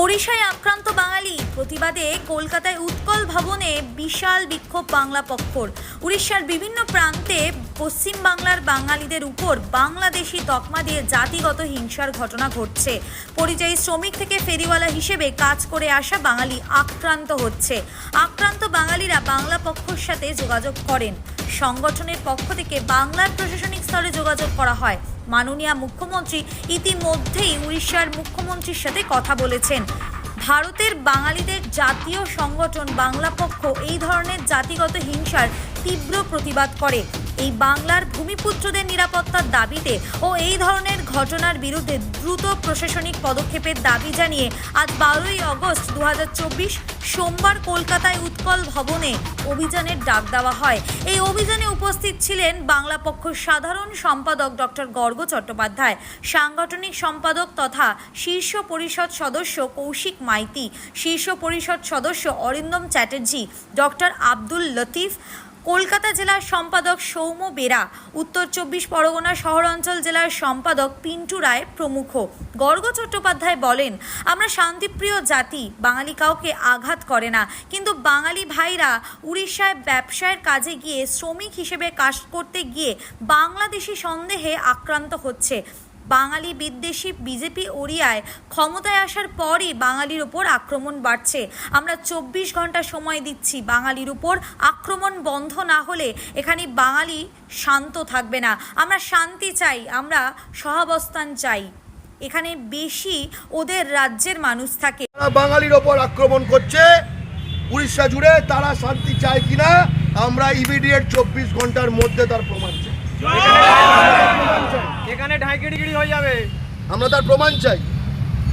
ওড়িশায় আক্রান্ত বাঙালি প্রতিবাদে কলকাতায় উৎকল ভবনে বিশাল বিক্ষোভ বাংলা পক্ষর। উড়িষ্যার বিভিন্ন প্রান্তে পশ্চিম বাংলার বাঙালিদের উপর বাংলাদেশি তকমা দিয়ে জাতিগত হিংসার ঘটনা ঘটছে। পরিযায়ী শ্রমিক থেকে ফেরিওয়ালা হিসেবে কাজ করে আসা বাঙালি আক্রান্ত হচ্ছে। আক্রান্ত বাঙালিরা বাংলা পক্ষর সাথে যোগাযোগ করেন। সংগঠনের পক্ষ থেকে বাংলার প্রশাসনিক স্তরে যোগাযোগ করা হয়। মাননীয় মুখ্যমন্ত্রী ইতিমধ্যেই উড়িষ্যার মুখ্যমন্ত্রীর সাথে কথা বলেছেন। ভারতের বাঙালিদের জাতীয় সংগঠন বাংলা পক্ষ এই ধরনের জাতিগত হিংসার তীব্র প্রতিবাদ করে। এই বাংলার ভূমিপুত্রদের নিরাপত্তার দাবিতে ও এই ধরনের ঘটনার বিরুদ্ধে দ্রুত প্রশাসনিক পদক্ষেপের দাবি জানিয়ে আজ বারোই আগস্ট দু সোমবার কলকাতায় উৎকল ভবনে অভিযানের ডাক দেওয়া হয়। এই অভিযানে উপস্থিত ছিলেন বাংলা পক্ষ সাধারণ সম্পাদক ডক্টর গর্গ চট্টোপাধ্যায়, সাংগঠনিক সম্পাদক তথা শীর্ষ পরিষদ সদস্য কৌশিক মাইতি, শীর্ষ পরিষদ সদস্য অরিন্দম চ্যাটার্জি, ডক্টর আব্দুল লতিফ কলকাতা জেলার সম্পাদক সৌম্য বেরা, উত্তর চব্বিশ পরগনা শহরাঞ্চল জেলার সম্পাদক পিন্টু রায় প্রমুখ। গর্গ চট্টোপাধ্যায় বলেন, আমরা শান্তিপ্রিয় জাতি, বাঙালি কাউকে আঘাত করে না। কিন্তু বাঙালি ভাইরা উড়িষ্যায় ব্যবসায়ের কাজে গিয়ে শ্রমিক হিসেবে কাজ করতে গিয়ে বাংলাদেশি সন্দেহে আক্রান্ত হচ্ছে। বাঙালি বিদ্বেষী বিজেপি ওড়িয়ায় ক্ষমতায় আসার পরই বাঙালির উপর আক্রমণ বাড়ছে। আমরা চব্বিশ ঘণ্টা সময় দিচ্ছি বাঙালির উপর আক্রমণ বন্ধ না হলে এখানে বাঙালি শান্ত থাকবে না। আমরা শান্তি চাই, আমরা সহাবস্থান চাই। এখানে বেশি ওদের রাজ্যের মানুষ থাকে। বাঙালির ওপর আক্রমণ করছে, উড়িষ্যা জুড়ে তারা শান্তি চায় কিনা, আমরা ইমিডিয়েট চব্বিশ ঘণ্টার মধ্যে তার প্রমাণ চাই। এখানে ঢাইকিড়িগিড়ি হয়ে যাবে। আমরা তার প্রমাণ চাই।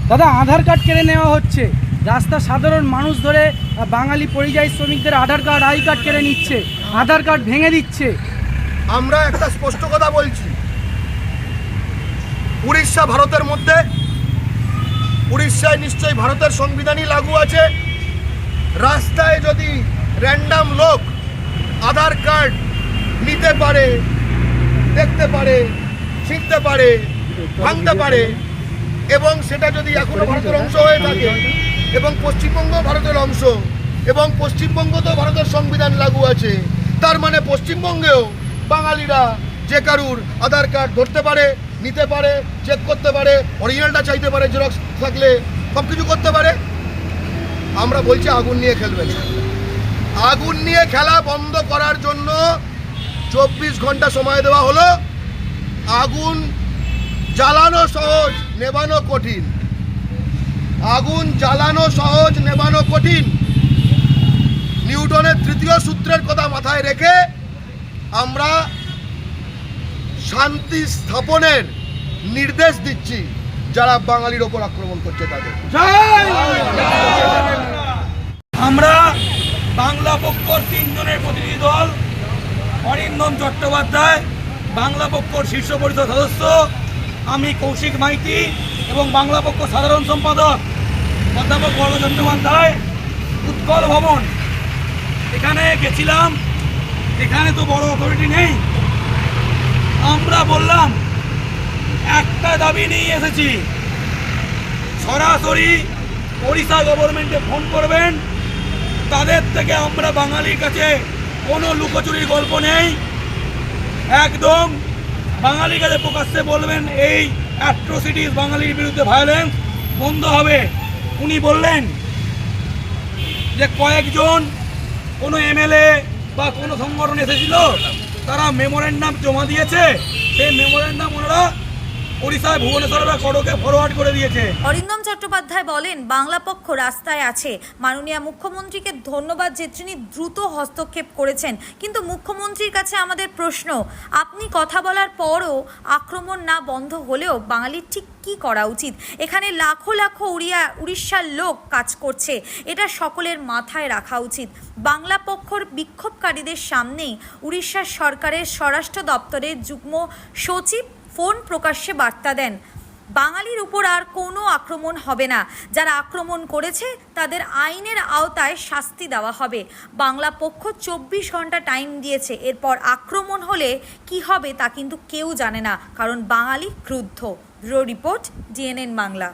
দাদা আধার কার্ড কেড়ে নেওয়া হচ্ছে। রাস্তা সাধারণ মানুষ ধরে বাঙালি পরিযায়ী শ্রমিকদের আধার কার্ড আই কার্ড কেড়ে নিচ্ছে। আধার কার্ড ভেঙে দিচ্ছে। আমরা একটা স্পষ্ট কথা বলছি। উড়িষ্যা ভারতের মধ্যে উড়িষ্যায় নিশ্চয়ই ভারতের সংবিধানই লাগু আছে। রাস্তায় যদি র্যান্ডাম লোক আধার কার্ড নিতে পারে দেখতে পারে, ছিঁড়তে পারে, ভাঙতে পারে এবং সেটা যদি এখনও ভারতের অংশ হয়ে থাকে এবং পশ্চিমবঙ্গ ভারতের অংশ এবং পশ্চিমবঙ্গ তো ভারতের সংবিধান লাগু আছে, তার মানে পশ্চিমবঙ্গেও বাঙালিরা যে কারুর আধার কার্ড ধরতে পারে, নিতে পারে চেক করতে পারে অরিজিনালটা চাইতে পারে জেরক্স থাকলে সব কিছু করতে পারে। আমরা বলছি আগুন নিয়ে খেলবে আগুন নিয়ে খেলা বন্ধ করার জন্য চব্বিশ ঘণ্টা সময় দেওয়া হলো। আগুন জ্বালানো সহজ, নেবানো কঠিন। আগুন জ্বালানো সহজ, নেবানো কঠিন। নিউটনের তৃতীয় সূত্রের কথা মাথায় রেখে আমরা শান্তি স্থাপনের নির্দেশ দিচ্ছি, যারা বাঙালির ওপর আক্রমণ করছে তাদের। আমরা বাংলা পক্ষর তিনজনের প্রতিনিধি দল অরিন্দম চট্টোপাধ্যায়, বাংলা পক্ষর শীর্ষ পরিষদ সদস্য, আমি কৌশিক মাইতি এবং বাংলা পক্ষ সাধারণ সম্পাদক অধ্যাপক বর্গ চট্টোপাধ্যায়, উৎকল ভবন। এখানে গেছিলাম, এখানে তো বড় অথরিটি নেই। আমরা বললাম, একটা দাবি নিয়ে এসেছি। সরাসরি ওড়িশা গভর্নমেন্টে ফোন করবেন, তাদের থেকে আমরা বাঙালির কাছে কোনো লুকোচুরির গল্প নেই। একদম বাঙালির কাছে প্রকাশ্যে বলবেন, এই অ্যাট্রোসিটিস বাঙালির বিরুদ্ধে ভায়োলেন্স বন্ধ হবে। উনি বললেন যে কয়েকজন কোনো এমএলএ বা কোনো সংগঠন এসেছিল, তারা মেমোরেন্ডাম জমা দিয়েছে। সেই মেমোরেন্ডাম ওনারা ওড়িশায় ভুবনেশ্বর বা ফরওয়ার্ড করে দিয়েছে। অরিন্দম চট্টোপাধ্যায় বলেন, বাংলা পক্ষ রাস্তায় আছে। মাননীয় মুখ্যমন্ত্রীকে ধন্যবাদ যে তিনি দ্রুত হস্তক্ষেপ করেছেন। কিন্তু মুখ্যমন্ত্রীর কাছে আমাদের প্রশ্ন, আপনি কথা বলার পরও আক্রমণ না বন্ধ হলেও বাঙালির ঠিক কি করা উচিত? এখানে লাখো লাখো উড়িয়া, উড়িষ্যার লোক কাজ করছে। এটা সকলের মাথায় রাখা উচিত। বাংলা পক্ষর বিক্ষোভকারীদের সামনেই উড়িষ্যার সরকারের স্বরাষ্ট্র দপ্তরের যুগ্ম সচিব ফোন প্রকাশ্যে বার্তা দেন। বাঙালির উপর আর কোনো আক্রমণ হবে না। যারা আক্রমণ করেছে, তাদের আইনের আওতায় শাস্তি দেওয়া হবে। বাংলা পক্ষ চব্বিশ ঘণ্টা টাইম দিয়েছে। এরপর আক্রমণ হলে কি হবে তা কিন্তু কেউ জানে না, কারণ বাঙালি ক্রুদ্ধ। Bureau report DNN Bangla.